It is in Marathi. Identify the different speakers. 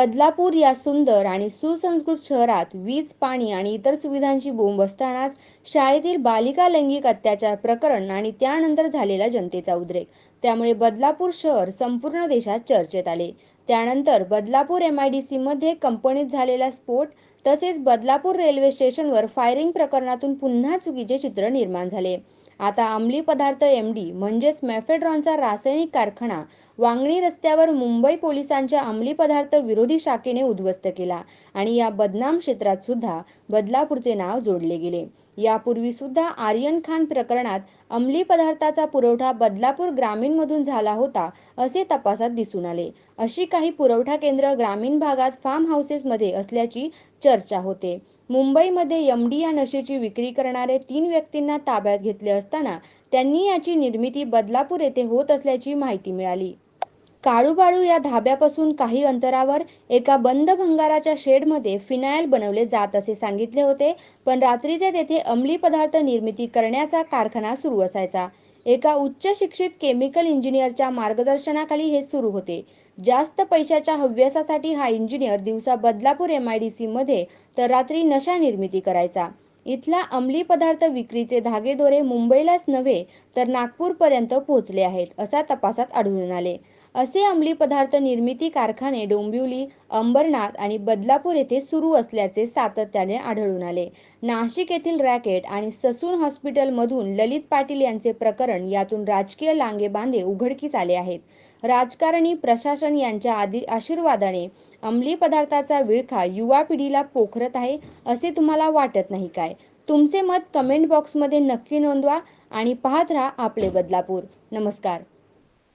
Speaker 1: बदलापूर या सुंदर आणि सुसंस्कृत शहरात वीज पाणी आणि इतर सुविधांची बोंब असतानाच शाळेतील बालिका लैंगिक अत्याचार प्रकरण आणि त्यानंतर झालेला जनतेचा उद्रेक. त्यामुळे बदलापूर शहर संपूर्ण देशात चर्चेत आले. त्यानंतर बदलापूर एम आय डी सीमध्ये कंपनीत झालेला स्फोट तसेच बदलापूर रेल्वे स्टेशनवर फायरिंग प्रकरणातून पुन्हा चुकीचे चित्र निर्माण झाले. आता अंमली पदार्थ एम डी म्हणजेच मॅफेड्रॉनचा रासायनिक कारखाना वांगणी रस्त्यावर मुंबई पोलिसांच्या अंमली पदार्थ विरोधी शाखेने उद्ध्वस्त केला आणि या बदनाम क्षेत्रात सुद्धा बदलापूरचे नाव जोडले गेले. यापूर्वी सुद्धा आर्यन खान प्रकरणात अंमली पदार्थाचा पुरवठा बदलापूर ग्रामीणमधून झाला होता असे तपासात दिसून आले. अशी काही पुरवठा केंद्र ग्रामीण भागात फार्म हाऊसेसमध्ये असल्याची चर्चा होते. मुंबईमध्ये एमडी या नशेची विक्री करणारे तीन व्यक्तींना ताब्यात घेतले असताना त्यांनी याची निर्मिती बदलापूर येथे होत असल्याची माहिती मिळाली. काळूबाळू या धाब्यापासून काही अंतरावर एका बंद भंगाराच्या शेडमध्ये फिनायल बनवले जात असे सांगितले होते. पण रात्रीचे तेथे अंमली पदार्थ निर्मिती करण्याचा कारखाना सुरू असायचा. एका उच्च शिक्षित केमिकल इंजिनियरच्या मार्गदर्शनाखाली हे सुरू होते. जास्त पैशाच्या हव्यासासाठी हा इंजिनियर दिवसा बदलापूर एम आय डी सीमध्ये तर रात्री नशा निर्मिती करायचा. इथला अंमली पदार्थ विक्रीचे धागेदोरे मुंबईलाच नव्हे तर नागपूरपर्यंत पोहोचले आहेत असा तपासात आढळून आले. असे अंमली पदार्थ निर्मिती कारखाने डोंबिवली अंबरनाथ आणि बदलापूर येथे सुरू असल्याचे सातत्याने आढळून आले. नाशिक येथील रॅकेट आणि ससून हॉस्पिटलमधून ललित पाटील यांचे प्रकरण यातून राजकीय लांगेबांधे उघडकीस आले आहेत. राजकारणी प्रशासन यांच्या आधी आशीर्वादाने अंमली पदार्थाचा विळखा युवा पिढीला पोखरत आहे असे तुम्हाला वाटत नाही काय? तुमचे मत कमेंट बॉक्समध्ये नक्की नोंदवा आणि पाहत राहा आपले बदलापूर. नमस्कार.